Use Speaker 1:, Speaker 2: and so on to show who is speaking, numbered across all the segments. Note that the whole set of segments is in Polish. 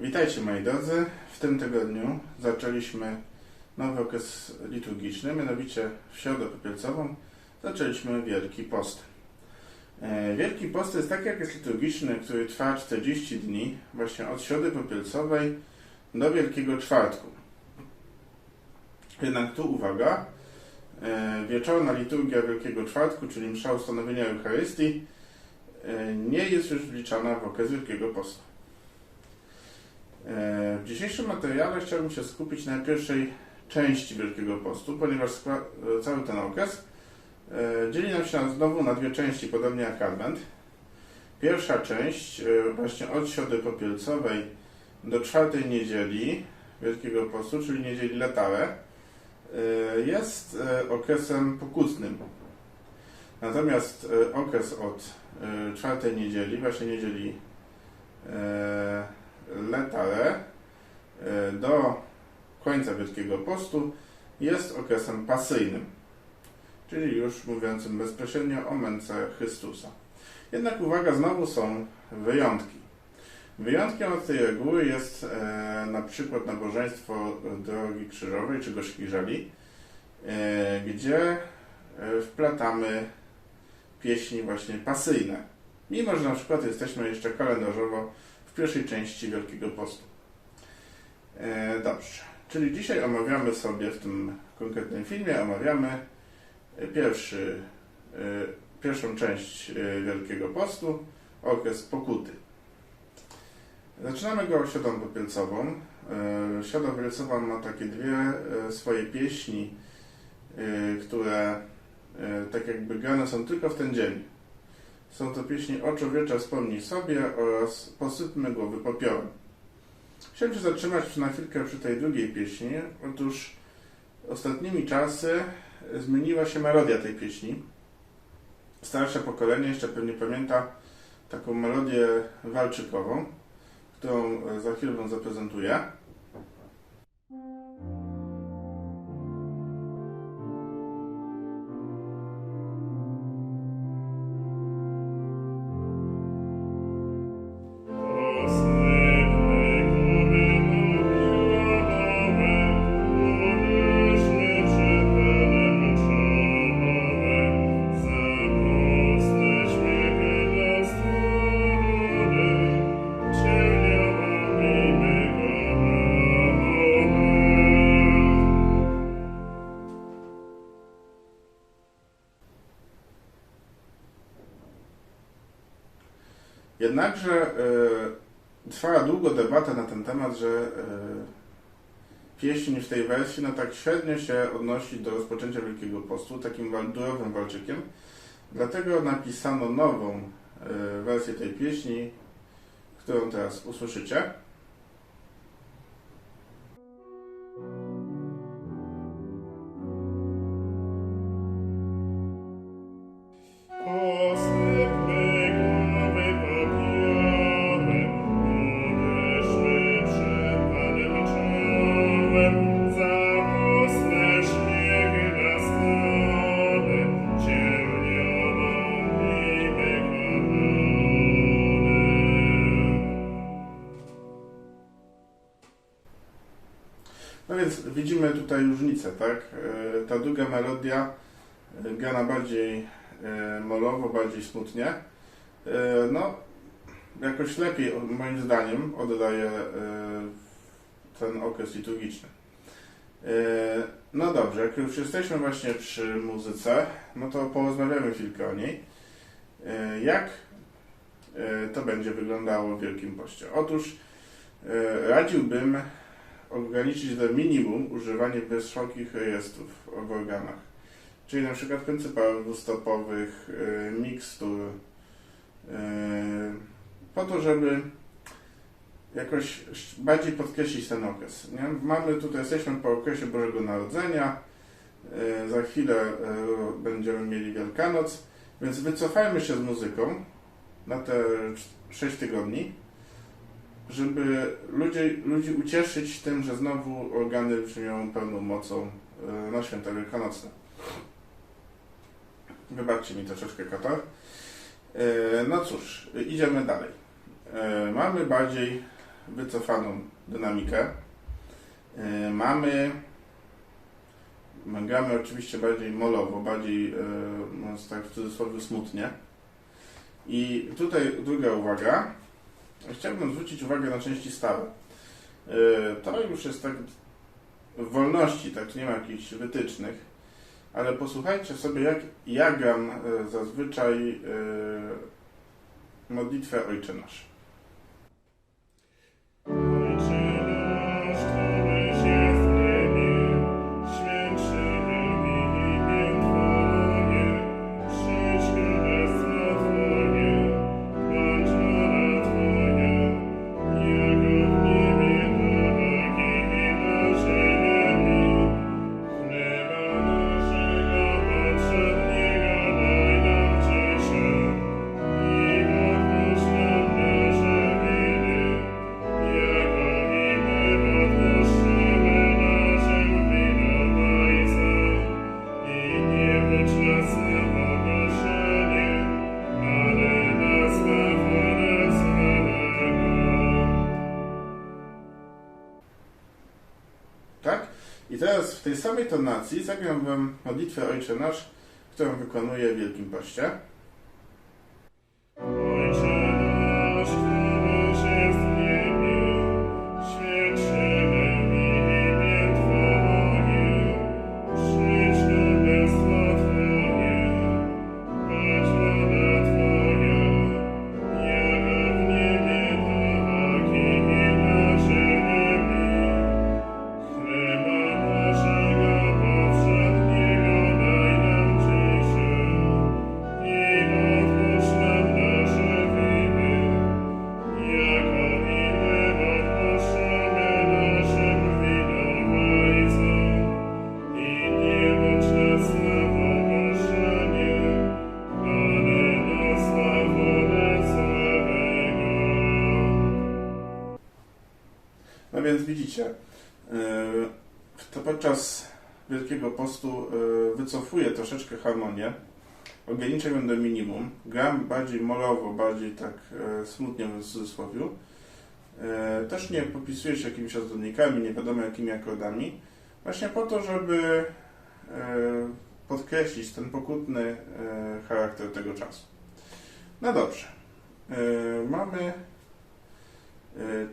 Speaker 1: Witajcie moi drodzy. W tym tygodniu zaczęliśmy nowy okres liturgiczny, mianowicie w środę popielcową zaczęliśmy Wielki Post. E, Wielki Post jest taki jest liturgiczny, który trwa 40 dni, właśnie od środy popielcowej do Wielkiego Czwartku. Jednak tu uwaga, e, wieczorna liturgia Wielkiego Czwartku, czyli msza ustanowienia Eucharystii, e, nie jest już wliczana w okres Wielkiego Postu. E, W dzisiejszym materiale chciałbym się skupić na pierwszej części Wielkiego Postu, ponieważ e, cały ten okres e, dzieli nam się znowu na dwie części, podobnie jak Advent. Pierwsza część, właśnie od środy popielcowej do czwartej niedzieli Wielkiego Postu, czyli niedzieli Letare, e, jest okresem pokutnym. Natomiast okres od czwartej niedzieli, właśnie niedzieli e, Letare e, do końca Wielkiego Postu jest okresem pasyjnym, czyli już mówiącym bezpośrednio o męce Chrystusa. Jednak uwaga, znowu są wyjątki. Wyjątkiem od tej reguły jest e, na przykład nabożeństwo Drogi Krzyżowej czy Gorzkich Żali, e, gdzie e, wplatamy pieśni właśnie pasyjne. Mimo, że na przykład jesteśmy jeszcze kalendarzowo pierwszej części Wielkiego Postu. E, dobrze, czyli dzisiaj omawiamy sobie w tym konkretnym filmie, omawiamy e, pierwszy, e, pierwszą część e, Wielkiego Postu, okres pokuty. Zaczynamy go środą popielcową. E, Środa popielcowa ma takie dwie e, swoje pieśni, które tak jakby grane są tylko w ten dzień. Są to pieśni O człowiecza wspomnij sobie oraz Posypmy głowy popiołem. Chciałem się zatrzymać na chwilkę przy tej drugiej pieśni. Otóż ostatnimi czasy zmieniła się melodia tej pieśni. Starsze pokolenie jeszcze pewnie pamięta taką melodię walczykową, którą za chwilę Wam zaprezentuję. Długo debata na ten temat, że e, pieśń w tej wersji no tak średnio się odnosi do rozpoczęcia Wielkiego Postu, takim waldurowym walczykiem. Dlatego napisano nową e, wersję tej pieśni, którą teraz usłyszycie. Widzimy tutaj różnicę, tak? E, Ta druga melodia e, grana bardziej e, molowo, bardziej smutnie. No, jakoś lepiej, moim zdaniem, oddaje ten okres liturgiczny. No dobrze, jak już jesteśmy właśnie przy muzyce, no to porozmawiamy chwilkę o niej. Jak to będzie wyglądało w Wielkim Poście? Otóż radziłbym ograniczyć do minimum używanie wysokich rejestrów w organach. Czyli na przykład pryncypałów stopowych, y, mikstur, y, po to, żeby jakoś bardziej podkreślić ten okres. Nie? Mamy tutaj, jesteśmy po okresie Bożego Narodzenia, y, za chwilę będziemy mieli Wielkanoc, więc wycofajmy się z muzyką na te 6 tygodni, żeby ludzi, ludzi ucieszyć tym, że znowu organy brzmią pełną mocą e, na święta wielkanocne. Wybaczcie mi troszeczkę katar. E, No cóż, idziemy dalej. E, Mamy bardziej wycofaną dynamikę. Mamy gramy oczywiście bardziej molowo, bardziej, mówiąc tak w cudzysłowie, smutnie. I tutaj druga uwaga. Chciałbym zwrócić uwagę na części stałe. E, To już jest tak w wolności, tak nie ma jakichś wytycznych, ale posłuchajcie sobie, jak ja gram e, zazwyczaj e, modlitwę Ojcze Nasz. Tej samej tonacji zagram Wam modlitwę Ojcze Nasz, którą wykonuję w Wielkim Poście. No więc widzicie, yy, to podczas Wielkiego Postu yy, wycofuję troszeczkę harmonię, ograniczę ją do minimum, gram bardziej molowo, bardziej tak yy, smutnie w cudzysłowie. Też nie popisuję się jakimiś ozdobnikami, nie wiadomo jakimi akordami, właśnie po to, żeby podkreślić ten pokutny charakter tego czasu. No dobrze, mamy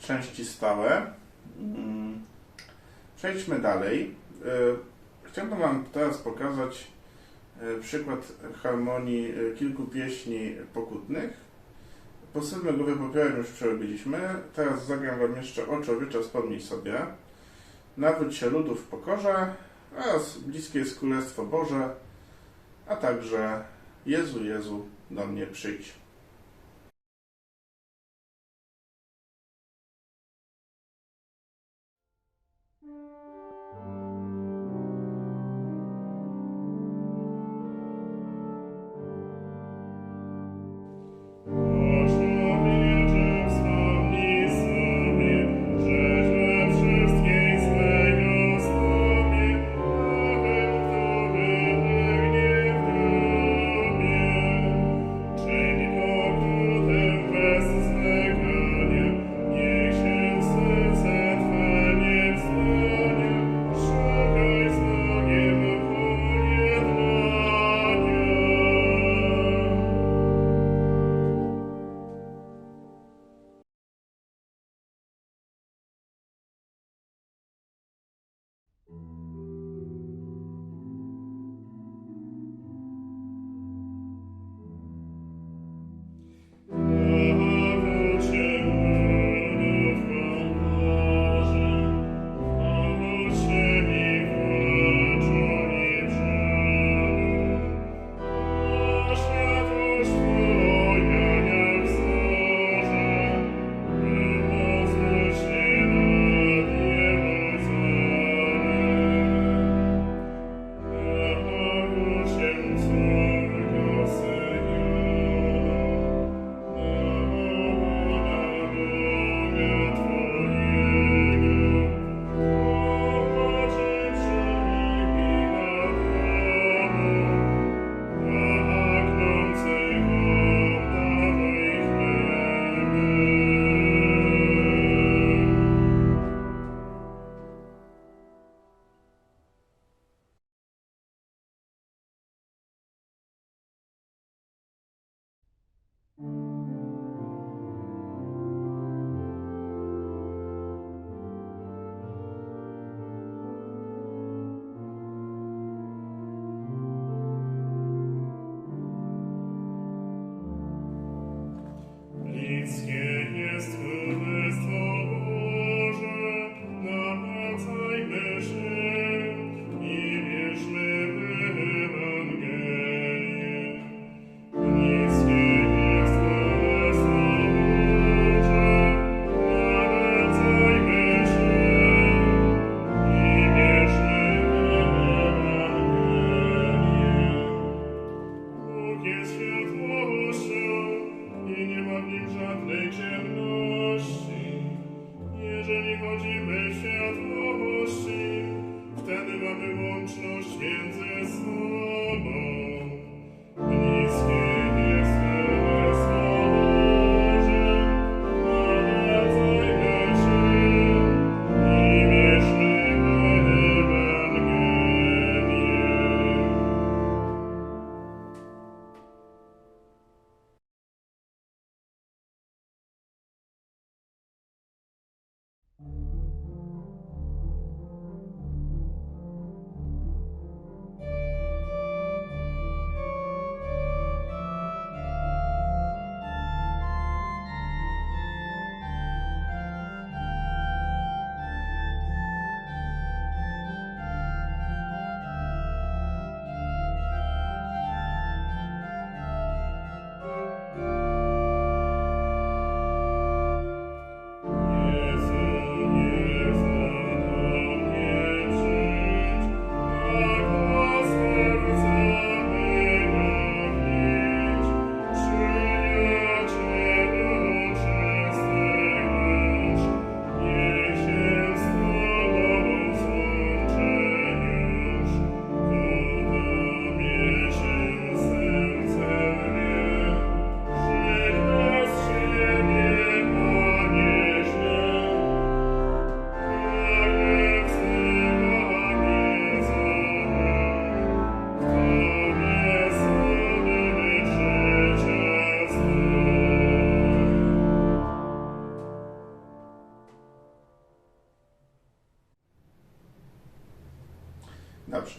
Speaker 1: części stałe. Mm, Przejdźmy dalej. Y, Chciałbym Wam teraz pokazać y, przykład harmonii y, kilku pieśni pokutnych. Posylmy głowy popiołem już przerobiliśmy. Teraz zagram Wam jeszcze O człowiecza wspomnij sobie. Nawróć się ludów w pokorze oraz bliskie jest Królestwo Boże, a także Jezu, Jezu, do mnie przyjdź.
Speaker 2: Ницке
Speaker 1: есть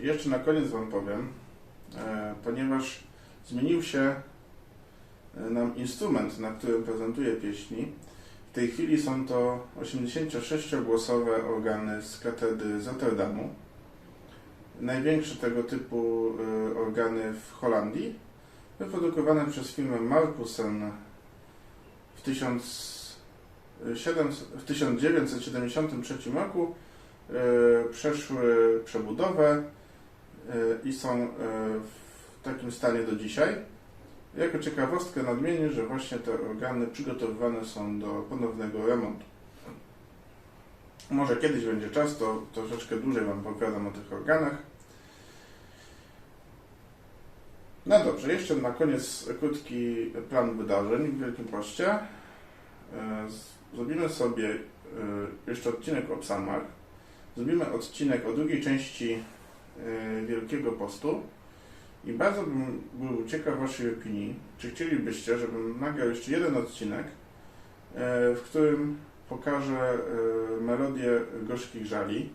Speaker 1: Jeszcze na koniec Wam powiem, e, ponieważ zmienił się e, nam instrument, na którym prezentuję pieśni. W tej chwili są to 86-głosowe organy z katedry z Rotterdamu. Największe tego typu e, organy w Holandii, wyprodukowane przez firmę Markusen w, 1700 w 1973 roku przeszły przebudowę e, i są e, w takim stanie do dzisiaj. Jako ciekawostkę nadmienię, że właśnie te organy przygotowywane są do ponownego remontu. Może kiedyś będzie czas, to troszeczkę dłużej Wam opowiadam o tych organach. No dobrze, jeszcze na koniec krótki plan wydarzeń w Wielkim Poście. Zrobimy sobie jeszcze odcinek o psalmach. Zrobimy odcinek o drugiej części e, Wielkiego Postu. I bardzo bym był ciekaw Waszej opinii, czy chcielibyście, żebym nagrał jeszcze jeden odcinek, e, w którym pokażę e, melodię gorzkich żali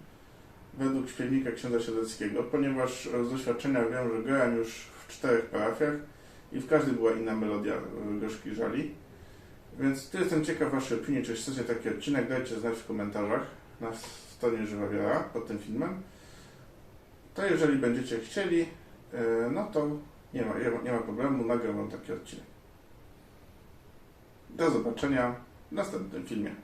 Speaker 1: według śpiewnika księdza Siedleckiego, ponieważ z doświadczenia wiem, że grałem już w czterech parafiach i w każdej była inna melodia gorzkich żali. Więc tu jestem ciekaw Waszej opinii, czy chcecie taki odcinek, dajcie znać w komentarzach na stronie Żywa Wiara pod tym filmem. To jeżeli będziecie chcieli, e, no to nie ma- nie ma problemu, nagram Wam taki odcinek. Do zobaczenia w następnym filmie.